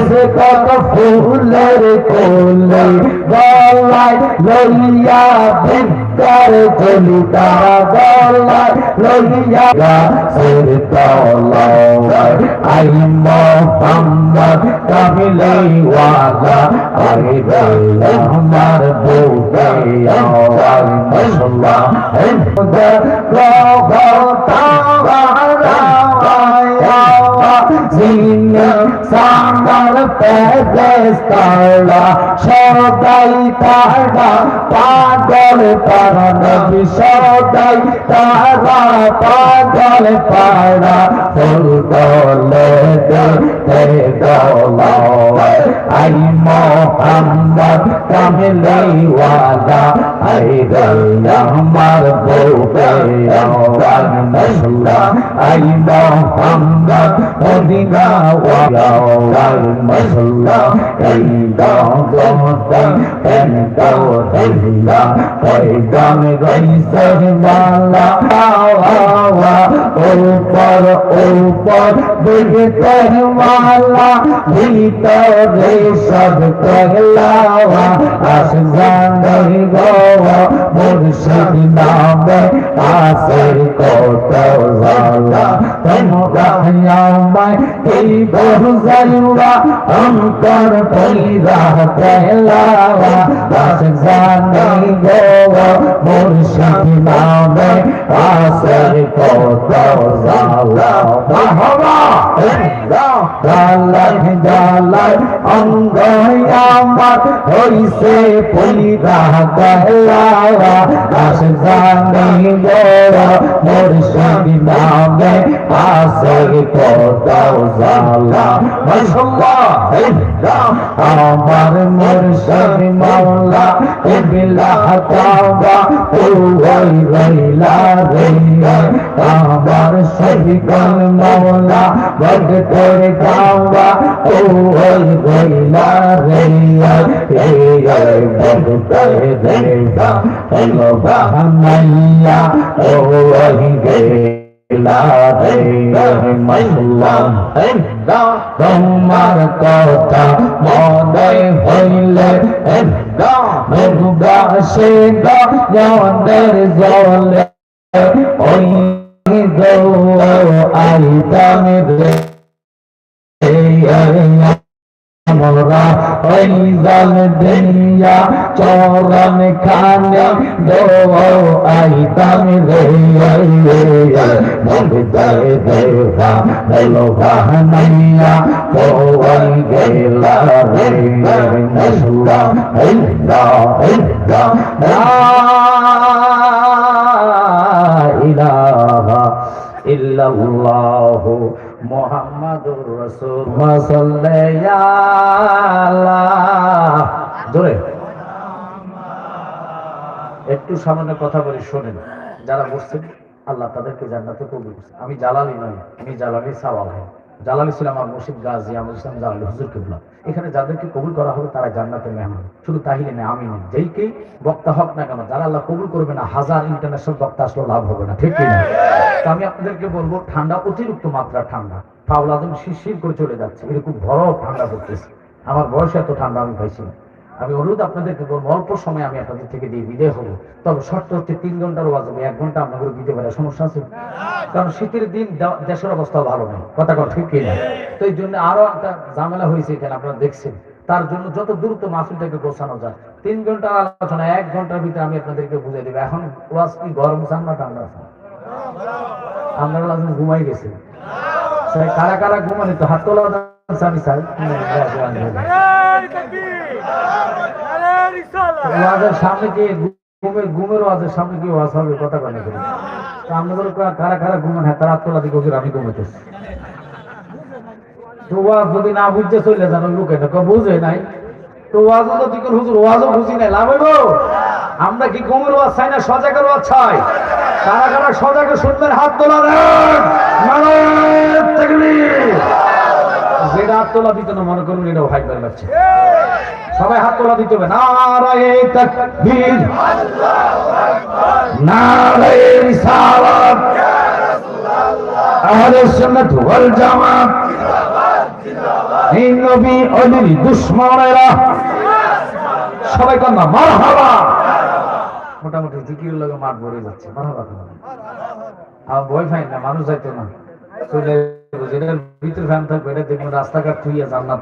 দেশে কত ফুলের কোলে গলায় লইয়া বিদ্যার চলি তারা গলায় লইয়া গাছের তলায় আই মোহাম্মদ কামিলে ওয়ালা আই রে আমার আওয়াজ মশলা হে গো তারা জিনে সামার পেস্তারা সদাই তারা পাগল তারা নবী সদাই তারা পাগল তারা ফুল দলে দে দলায় আই মোহাম্মদ কামলি ওয়ালা আই রে আমার বউ বে আওয়াজ মশলা। আই মোহাম্মদ মদিনা ওয়ালা ওয়াল মশলা। এই দাওতা এন দাওতা পয়গাম গাইসর মালা। আওয়া উপর উপর দেখতের মালা ভিতরে সব কহলাওয়া আসজান গোয়া মুর্শিদ নামে আসর কত জালা তোমরা আমায় এই বহুজালুয়া অন্তর পইরা কহলাওয়া আসজান গোয়া মুর্শিদ নামে আসর কত জালা মাহবা জালাল জালাল অঙ্গ আমার হইছে পইরা গহলাওয়া আস জানি মুর্শিদ নামে আসর কোদাও জালা মাশাআল্লাহ আমার মুর্শিদ মাওলা ইবিলা তাওবা ওই রইলা রে আমার শহীদান মাওলা বদ করে গাওয়া ওই রইলা রে এ বদ করে দেবা ও রে মাইলা তোমার কথা মনে হইলে মেঘবাসে গনের জলে ওই আইতাম রে মোরা ওই জল দুনিয়া চরণ খানে দো আইতাম রে দে দেবা হলো বাহানাইয়া তো গেলা রে মসুরা ইল্লা ইল্লা একটু সামান্য কথা বলি, শোনেন। যারা বসছেন আল্লাহ তাদেরকে জান্নাতে কবুল করছে। আমি জালালি নই, আমি জালালি সাওয়াল হ্যাঁ জালাল ইসলাম আর মুর্শিদ গাজী আমল ইসলাম জালাল হুজুর কিবলা। এখানে যাদেরকে কবুল করা হবে তারা জান্নাতের মেহমান। শুধু তাহিলে নেই আমি নেই। যেইকেই বক্তা হক না কেন, যারা আল্লাহ কবুল করবে না, হাজার ইন্টারন্যাশনাল বক্তা আসলেও লাভ হবে না, ঠিক কিনা তো আমি আপনাদেরকে বলব, ঠান্ডা, অতিরিক্ত মাত্রা ঠান্ডা। ফাউল আদম শিরশির করে চলে যাচ্ছে, এরকম বরফ ঠান্ডা পড়তেছে আমার বয়সে এত ঠান্ডা আমি পাইছি না। আমি অনুরোধ আপনাদেরকে বলব অল্প সময় আমি আপনাদের থেকে দিয়ে বিদায় হব। তবে শর্ত হচ্ছে তিন ঘণ্টার ওয়াজ হবে এক ঘণ্টা আপনাদের দিতে পারে, সমস্যা আছে? কারণ শীতের দিন দেশের অবস্থা ভালো নেই কথা কথা ঠিক কিনা? তো এই জন্য আরও একটা ঝামেলা হয়েছে এখানে, আপনারা দেখছেন। তার জন্য যত দ্রুত মাহফিলটাকে গোছানো যায় তিন ঘণ্টার আলোচনা, এক ঘণ্টার ভিতরে আমি আপনাদেরকে বুঝিয়ে দেবো, এখন ওয়াজ কি গরম চান না ঠান্ডা চান আপনারা ঘুমাই গেছে কারা কারা ঘুমানি তো হাত তোলা আমি চাই। সামনে কি ঘুমের ঘুমের সামনে কি হবে? কথা কানে? করি কারা হ্যাঁ তারা তোলা দিকে আমি ঘুমাইতেছি। তো ওয়াজ যদি না বুঝতে চলে লোকে বুঝে নাই। তো তো হুজুর, ওয়াজও বুঝি নাই, লাভ হইব? আমরা কি ঘুমের ওয়াজ চাই না, সজাগের ওয়াজ চাই? কারা কারা সজাগে শুনবেন হাত তোলা। যেটা হাত তোলা দিতে না, মনে করুন এটাও হাই করে লাগছে সবাই হাত তোলা দিতে হবে। নারায়ে মোটামুটি জিকির মানুষ যাইতো না। ভিতরে ফ্যান থাকবে, এটা দেখবেন রাস্তাঘাট থুইয়া জান্নাত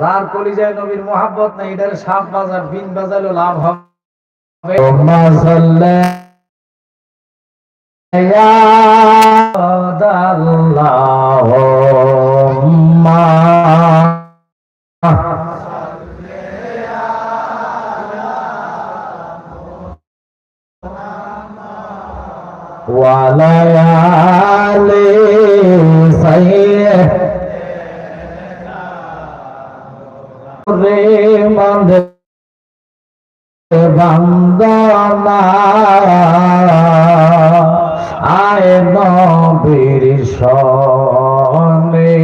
যার কলিজায় নবীর মোহাব্বত নাই, এটার সাপ বাজার, বিন বাজালো লাভ হবে। আল্লাহ صيح রে মন্দ বান্দনা আয় নবীর সনে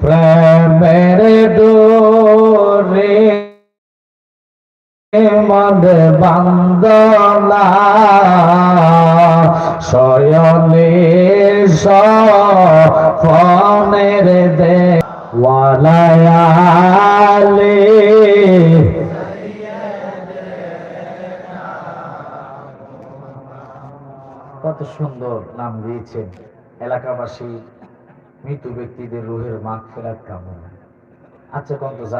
প্রেমের ডোরে মদ বান্দনা শয়নে সনের দে কত সুন্দর নাম দিয়েছেন এলাকাবাসী, মৃত ব্যক্তিদের রুহের মাগ ফেরার কামনা। আচ্ছা কত যারা